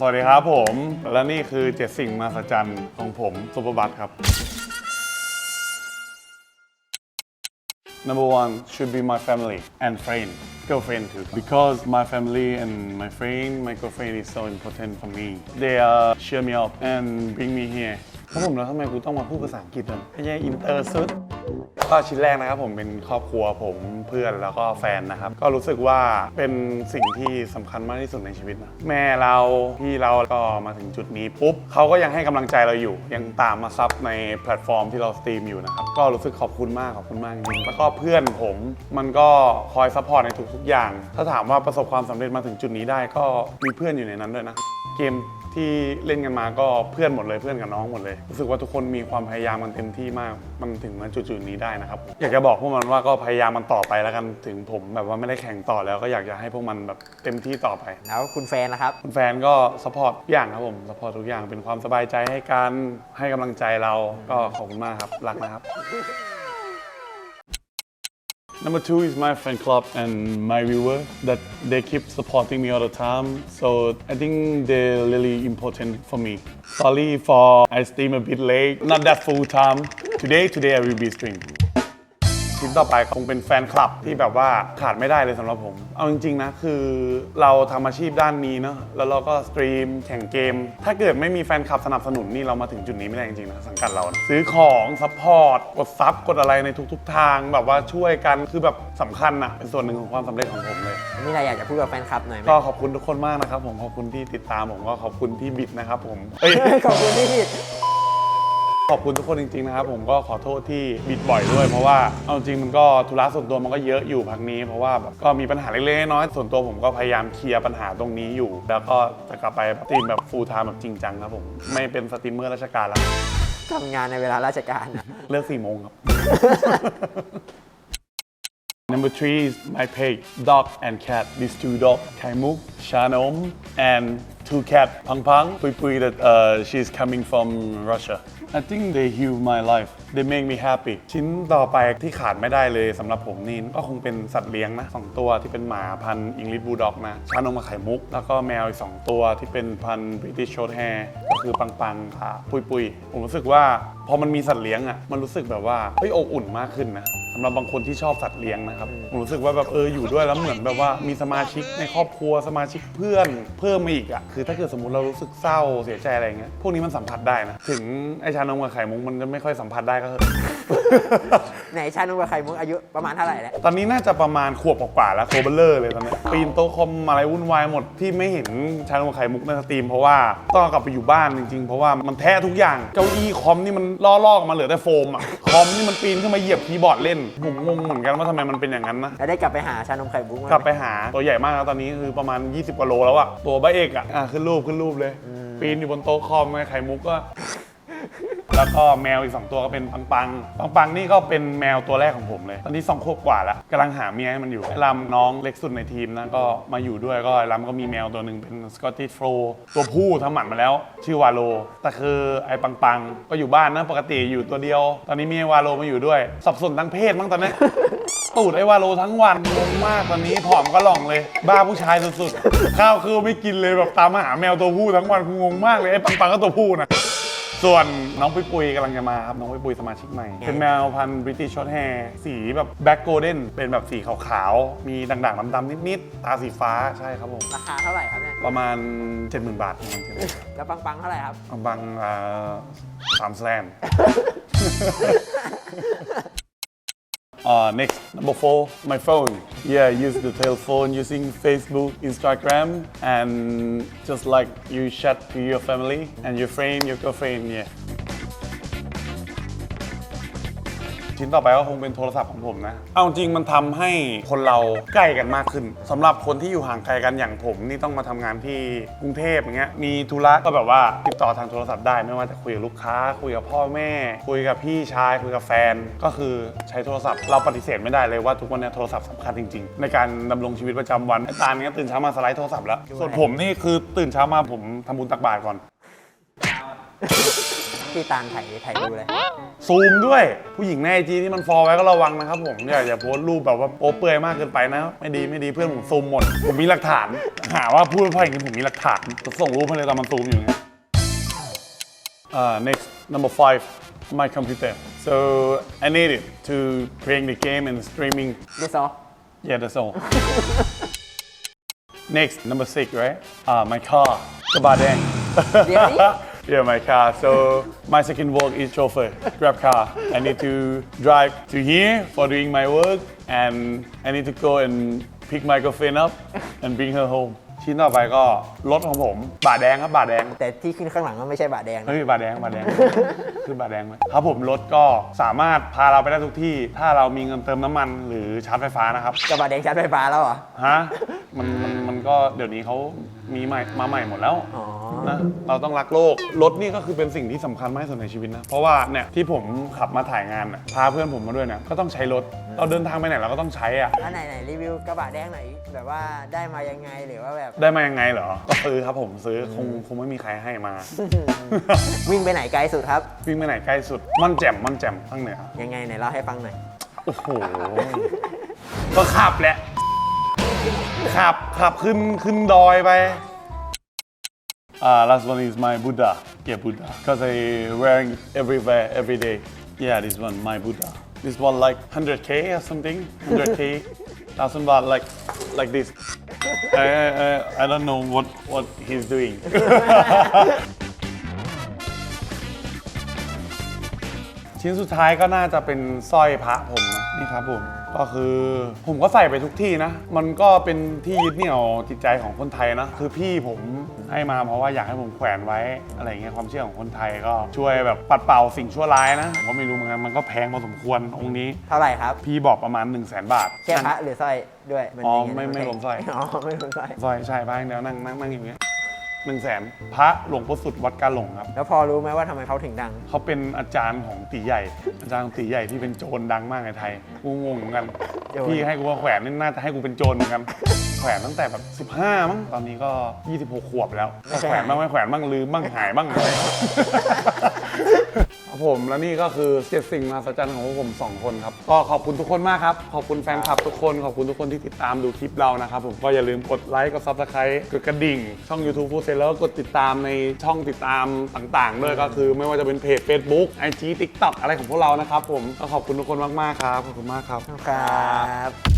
สวัสดีครับผม และนี่คือเจ็ดสิ่งมหัศจรรย์ของผมซุปเปอร์บัตครับ Number one should be my family and friend, girlfriend too. Because my family and my friend, my girlfriend is so important for me. They uh, cheer me up and bring me here. ถ้าผมแล้วทำไมกูต้องมาพูดภาษาอังกฤษอะไม่ใช่อินเตอร์สุดก็ชิ้นแรกนะครับผมเป็นครอบครัวผมเพื่อนแล้วก็แฟนนะครับ ก็รู้สึกว่าเป็นสิ่งที่สำคัญมากที่สุดในชีวิตนะแม่เราพี่เราก็มาถึงจุดนี้ปุ๊บเขาก็ยังให้กำลังใจเราอยู่ ยังตามมาซับในแพลตฟอร์มที่เราสตรีมอยู่นะครับก็รู้สึกขอบคุณมากขอบคุณมากจริงแล้วก็เพื่อนผมมันก็คอยซัพพอร์ตในทุกๆอย่าง ถ้าถามว่าประสบความสำเร็จมาถึงจุดนี้ได้ก็มีเพื่อนอยู่ในนั้นด้วยนะเกมที่เล่นกันมาก็เพื่อนหมดเลยเพื่อนกับน้องหมดเลย รู้สึกว่าทุกคนมีความพยายามมันเต็มที่มาก มันถึงมาจุดๆนี้ได้นะครับอยากจะบอกพวกมันว่าก็พยายามมันต่อไปแล้วกันถึงผมแบบว่าไม่ได้แข่งต่อแล้วก็อยากจะให้พวกมันแบบเต็มที่ต่อไป แล้วคุณแฟนนะครับ คุณแฟนก็สปอร์ตทุกอย่างครับผมสปอร์ตทุกอย่างเป็นความสบายใจให้กันให้กำลังใจเราก็ขอบคุณมากครับรักนะครับ Number two is my fan club and my viewer that they keep supporting me all the time. So I think they're really important for me. Sorry for I stream a bit late, not that full time. Today, today I will be streaming. ชิ้นต่อไปคงเป็นแฟนคลับที่แบบว่าขาดไม่ได้เลยสำหรับผม เอาจริงๆนะคือเราทำอาชีพด้านนี้เนาะแล้วเราก็สตรีมแข่งเกม ถ้าเกิดไม่มีแฟนคลับสนับสนุนนี่เรามาถึงจุดนี้ไม่ได้จริงๆนะสังกัดเรานะซื้อของซัพพอร์ตกดซับกดอะไรในทุก ๆ ทาง แบบว่าช่วยกันคือแบบสำคัญอะเป็นส่วนหนึ่งของความสำเร็จของผมเลยมีอะไรอยากจะพูดกับแฟนคลับหน่อยไหมก็ขอบคุณทุกคนมากนะครับผมขอบคุณที่ติดตามผมก็ขอบคุณที่บิดนะครับผมเอ้ยขอบคุณที่ผิด ขอบคุณทุกคนจริงๆนะครับผมก็ขอโทษที่บิดบ่อยด้วย เพราะว่าเอาจริงมันก็ธุระส่วนตัวมันก็เยอะอยู่พักนี้ เพราะว่าแบบก็มีปัญหาเล็กๆน้อยๆส่วนตัวผมก็พยายามเคลียร์ปัญหาตรงนี้อยู่ แล้วก็จะกลับไปสตรีมแบบฟูลไทม์แบบจริงจังครับผมไม่เป็นสตรีมเมอร์ราชการแล้วทำงานในเวลาราชการนะ เลิกสี่โมงครับ Number three is my page, dog and cat. These two dogs, Kaimuk, Shanom, and two cat, Pang Pang, Pui Pui, that uh, she's coming from Russia. I think they heal my life. They make me happy. ชิ้นต่อไปที่ขาดไม่ได้เลยสำหรับผมนี่ก็คงเป็นสัตว์เลี้ยงนะสองตัวที่เป็นหมาพันธุ์อังกฤษบูลด็อกนะชานมกับไข่มุก แล้วก็แมวอีกสองตัวที่เป็นพันธุ์บริติชโช r แฮร์ก็คือปังปังกับปุยปุยผมรู้สึกว่าพอมันมีสัตว์เลี้ยงอะมันรู้สึกแบบว่าเฮ้ยอบอุ่นมากขึ้นนะ สำหรับบางคนที่ชอบสัตว์เลี้ยงนะครับผมรู้สึกว่าแบบเอออยู่ด้วยแล้วเหมือนแบบว่ามีสมาชิกในครอบครัวสมาชิกเพื่อนเพิ่มมาอีกอะคือถ้าเกิดสมมติเรารู้สึกเศร้าเสียใจอะไรเงี้ยพวกนี้มันสัมผัสได้นะถึงไอชานมกับไข่มุกมันจะไม่ค่อยสัมผัสได้ก็เถอะ ไหนชานุกับไข่มุกอายุประมาณเท่าไหร่แล้ว ตอนนี้น่าจะประมาณขวบกว่าๆแล้วโคเบลเลอร์เลยตอนเนี้ยปีนโต๊ะคอมอะไรวุ่นวายหมดที่ไม่เห็นชานมกับไข่มุกในสตรีม เพราะว่าต้องเอากลับไปอยู่บ้านจริงๆ เพราะว่ามันแท้ทุกอย่างเก้าอี้คอมนี่มันล่อๆออกมาเหลือแต่โฟมอะคอมนี่มันปีนขึ้นมาเหยียบคีย์บอร์ดเล่นผมงงเหมือนกันว่าทำไมมันเป็นอย่างนั้นนะ แล้วได้กลับไปหาชานมไข่มุกไหมกลับไปหาตัวใหญ่มากแล้วตอนนี้คือประมาณ 20กว่าโลแล้วอะตัวบ้าเอกอะอะขึ้นรูปขึ้นรูปเลย ปีนอยู่บนโต๊ะคอมไงไข่มุกก็ แล้วก็แมวอีก 2 ตัวก็เป็นปังปังปังปังนี่ก็เป็นแมวตัวแรกของผมเลย ตอนนี้2ขวบกว่าแล้วกำลังหาเมียให้มันอยู่ไอ้ลำน้องเล็กสุดในทีมนะก็มาอยู่ด้วยก็ไอ้ลำก็มีแมวตัวหนึ่งเป็นสกอตติชโฟลตัวผู้ทำหมันมาแล้ว ชื่อวาโลแต่คือไอ้ปังปังก็อยู่บ้านนะปกติอยู่ตัวเดียว ตอนนี้มีไอ้วาโลมาอยู่ด้วย สับสนทั้งเพศมั้งตอนนี้ ตูดไอ้วาโลทั้งวันงงมากตอนนี้ผอมก็หล่องเลย บ้าผู้ชายสุดๆข้าวคือไม่กินเลยแบบตามหาแมวตัวผู้ทั้งวันงงมากเลยไอ้ปังปังก็ตัวผู้นะ ส่วนน้องปุยปุยกำลังจะมาครับ น้องปุยปุยสมาชิกใหม่ เป็นแมวพันธุ์บริติชช็อตแฮร์สีแบบแบ็กโกลเด้นเป็นแบบสีขาวๆ มีด่างๆดำๆนิดๆ ตาสีฟ้าใช่ครับผม ราคาเท่าไหร่ครับเนี่ย ประมาณ 70,000 บาทประมาณ70,000แล้วปังปังๆเท่าไหร่ครับปังปังอ่าสามแสน Uh, next, number four, my phone. Yeah, I use the telephone using Facebook, Instagram, and just like you chat to your family and your friend, your girlfriend, yeah. ชิ้นต่อไปก็คงเป็นโทรศัพท์ของผมนะ เอาจริงมันทำให้คนเราใกล้กันมากขึ้นสำหรับคนที่อยู่ห่างไกลกันอย่างผมนี่ต้องมาทำงานที่กรุงเทพอย่างเงี้ยมีธุระก็แบบว่าติดต่อทางโทรศัพท์ได้ไม่ว่าจะคุยกับลูกค้า คุยกับพ่อแม่ คุยกับพี่ชายคุยกับแฟน ก็คือใช้โทรศัพท์เราปฏิเสธไม่ได้เลยว่าทุกวันนี้โทรศัพท์สำคัญจริงๆ ในการดำรงชีวิตประจำวันไอ้ตาเนี้ยตื่นเช้ามาสไลด์โทรศัพท์แล้วส่วนผมนี่คือตื่นเช้ามาผมทำบุญตักบาตรก่อน พี่ตาลถ่ายถ่ายดูเลย ซูมด้วย ผู้หญิงในไอจีที่มันฟอลไว้ก็ระวังนะครับผม อย่าอย่าโพสต์รูปแบบว่าโป๊เปลือยมากเกินไปนะ ไม่ดีไม่ดีเพื่อนผมซูมหมด ผมมีหลักฐาน หาว่าพูดเพราะอย่างนี้ผมมีหลักฐานส่งรูปให้เลยตอนมันซูมอยู่ไง Uh, next, number five, my computer. So I need it to playing the game and streaming. ดิซอ Yeah, that's all. Next, number six, right? Uh, my car. Kabadang. Really? Yeah, my car. So my second work is chauffeur, grab car. I need to drive to here for doing my work, and I need to go and pick my girlfriend up and bring her home. ชิ้นต่อไปก็รถของผมบาทแดงครับบาทแดง แต่ที่ขึ้นข้างหลังก็ไม่ใช่บาทแดงนะ เฮ้ยบาทแดงบาทแดง คือบาทแดงไหมครับผมรถก็สามารถพาเราไปได้ทุกที่ ถ้าเรามีเงินเติมน้ำมันหรือชาร์จไฟฟ้านะครับกับบาทแดงชาร์จไฟฟ้าแล้วเหรอ ฮะมันมันมัน ก็เดี๋ยวนี้เขามีใหม่มาใหม่หมดแล้วอ๋อ นะเราต้องรักโลกรถนี่ก็คือเป็นสิ่งที่สำคัญมากที่สุดในชีวิตนะ เพราะว่าเนี่ยที่ผมขับมาถ่ายงานน่ะพาเพื่อนผมมาด้วยเนี่ยก็ต้องใช้รถเราเดินทางไปไหนเราก็ต้องใช้อะแล้วไหนไหนรีวิวกระบะแดงหน่อยแบบว่าได้มายังไงหรือว่าแบบได้มายังไงเหรอ ก็ซื้อครับผมซื้อคงคงไม่มีใครให้มา วิ่งไปไหนไกลสุดครับ วิ่งไปไหนใกล้สุดม่อนแจ่มม่อนแจ่มข้างเหนือยังไงไหนเล่าให้ฟังหน่อย โอ้โห ก็ขับแหละ ขับขับขึ้นขึ้นดอยไป Uh, last one is my Buddha. Yeah, Buddha. Because I wearing it everywhere, every day. Yeah, this one, my Buddha. This one like 100k or something. 100k. Thousand baht, like, like this. I, I, I, I don't know what, what he's doing. ชิ้นสุดท้ายก็น่าจะเป็นสร้อยพระผมนะนี่ครับผม ก็คือ ผมก็ใส่ไปทุกที่นะ มันก็เป็นที่ยึดเหนี่ยวจิตใจของคนไทยนะ คือพี่ผมให้มาเพราะว่าอยากให้ผมแขวนไว้อะไรอย่างเงี้ยความเชื่อของคนไทยก็ช่วยแบบปัดเป่าสิ่งชั่วร้ายนะผมก็ไม่รู้เหมือนกันมันก็แพงพอสมควรองค์นี้ เท่าไหร่ครับพี่บอกประมาณ 1 0 0 0 0แบาท แค่พระหรือสร้อยด้วยนอ๋อยังงไม่ไม่รวมสร้อย อ๋อไม่รวมสร้อย ซอยใช่พระอย่างเดียวนั่งนั่งนั่งอยู่เนี้ย หนึ่งแสนพระหลวงพ่อสุดวัดกาหลงครับ แล้วพอรู้ไหมว่าทำไมเขาถึงดัง เขาเป็นอาจารย์ของตีใหญ่ อาจารย์ของตีใหญ่ที่เป็นโจรดังมากในไทย กูงงเหมือนกัน โจร พี่ให้กูว่าแขวนนี่น่าจะให้กูเป็นโจรเหมือนกัน แขวนตั้งแต่แบบ 15 มั้ง ตอนนี้ก็ 26 ขวบแล้วก็แขวนบ้างไม่แขวนบ้างลืมบ้างหายบ้างอะไร ครับผมแล้วนี่ก็คือเจ็ดสิ่งมหัศจรรย์ของพวกผมสองคนครับ ก็ขอบคุณทุกคนมากครับ ขอบคุณแฟนคลับทุกคน ขอบคุณทุกคนที่ติดตามดูคลิปเรานะครับผมก็อย่าลืมกดไลค์กดซับสไครต์กดกระดิ่ง ช่อง YouTube ฟูเซแล้วก็กดติดตามในช่องติดตามต่างๆด้วยก็คือไม่ว่าจะเป็นเพจ Facebook IG TikTok อะไรของพวกเรานะครับผมก็ขอบคุณทุกคนมากๆครับขอบคุณมากครับ ครับ